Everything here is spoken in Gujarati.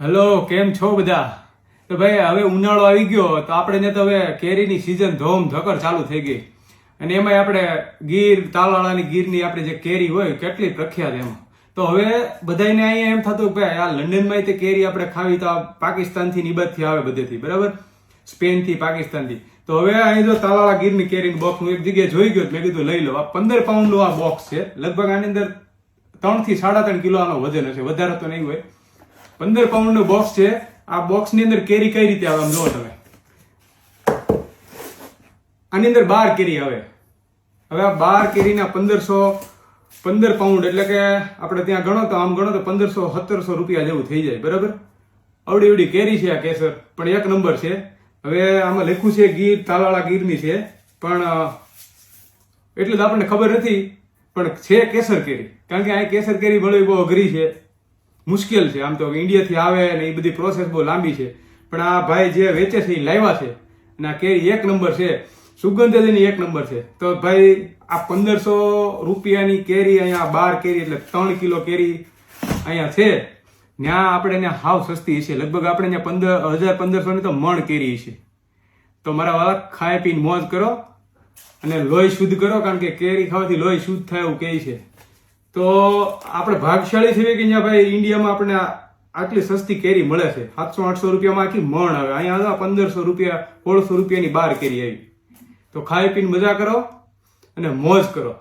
હેલો, કેમ છો બધા? તો ભાઈ, હવે ઉનાળો આવી ગયો, તો આપણે ને તો હવે કેરીની સિઝન ધોમ ધકર ચાલુ થઈ ગઈ. અને એમાંય આપણે ગીર, તાલાળાની ગીરની આપણે જે કેરી હોય, કેટલી પ્રખ્યાત એમાં. તો હવે બધાને અહીંયા એમ થતું કે આ લંડનમાં તે કેરી આપણે ખાવી, તો આ પાકિસ્તાનથી નિબતથી આવે બધેથી, બરાબર? સ્પેનથી, પાકિસ્તાનથી. તો હવે અહીં જો તાલાળા ગીરની કેરીની બોક્સ હું એક જગ્યાએ જોઈ ગયો મેં કીધું, લઈ લો. આ પંદર પાઉન્ડનું આ બોક્સ છે. લગભગ આની અંદર ત્રણથી સાડા ત્રણ કિલો આનો વજન હશે. વધારે તો નહીં હોય. પંદર પાઉન્ડનું બોક્સ છે. આ બોક્સની અંદર કેરી કઈ રીતે આવે આમ જુઓ તમે. આની અંદર બાર કેરી આવે. હવે આ બાર કેરીના પંદરસો, પંદર પાઉન્ડ એટલે કે આપણે ત્યાં ગણો તો આમ ગણો તો પંદરસો, સત્તરસો રૂપિયા જેવું થઈ જાય, બરાબર? અવડી અવડી કેરી છે આ કેસર, પણ એક નંબર છે. હવે આમાં લખ્યું છે ગીર, તાલાળા ગીરની છે. પણ એટલે તો આપણને ખબર નથી, પણ છે કેસર કેરી કારણ કે આ કેસર કેરી ભલે બહુ અઘરી છે. મુશ્કેલ છે. આમ તો ઇન્ડિયાથી આવે ને એ બધી પ્રોસેસ બહુ લાંબી છે. પણ આ ભાઈ જે વેચે છે એ લાવ્યા છે. અને આ કેરી એક નંબર છે. સુગંધ જ એક નંબર છે. તો ભાઈ, આ પંદરસો રૂપિયાની કેરી અહીંયા, બાર કેરી એટલે ત્રણ કિલો કેરી અહીંયા છે. ત્યાં આપણે ત્યાં હાવ સસ્તી છે લગભગ આપણે ત્યાં પંદર, હજાર પંદરસોની તો મણ કેરી છે તો મારા વાળા ખાઈ પીને મોજ કરો અને લોહી શુદ્ધ કરો, કારણ કે કેરી ખાવાથી લોહી શુદ્ધ થાય એવું કહે છે. તો આપણે ભાગશાળી છીએ કે અહીંયા ભાઈ, ઇન્ડિયામાં આપણે આટલી સસ્તી કેરી મળે છે. સાતસો, આઠસો રૂપિયામાં આખી મણ આવે. અહીંયા પંદરસો રૂપિયા, સોળસો રૂપિયાની બાર કેરી આવી. તો ખાઈ પીને મજા કરો અને મોજ કરો.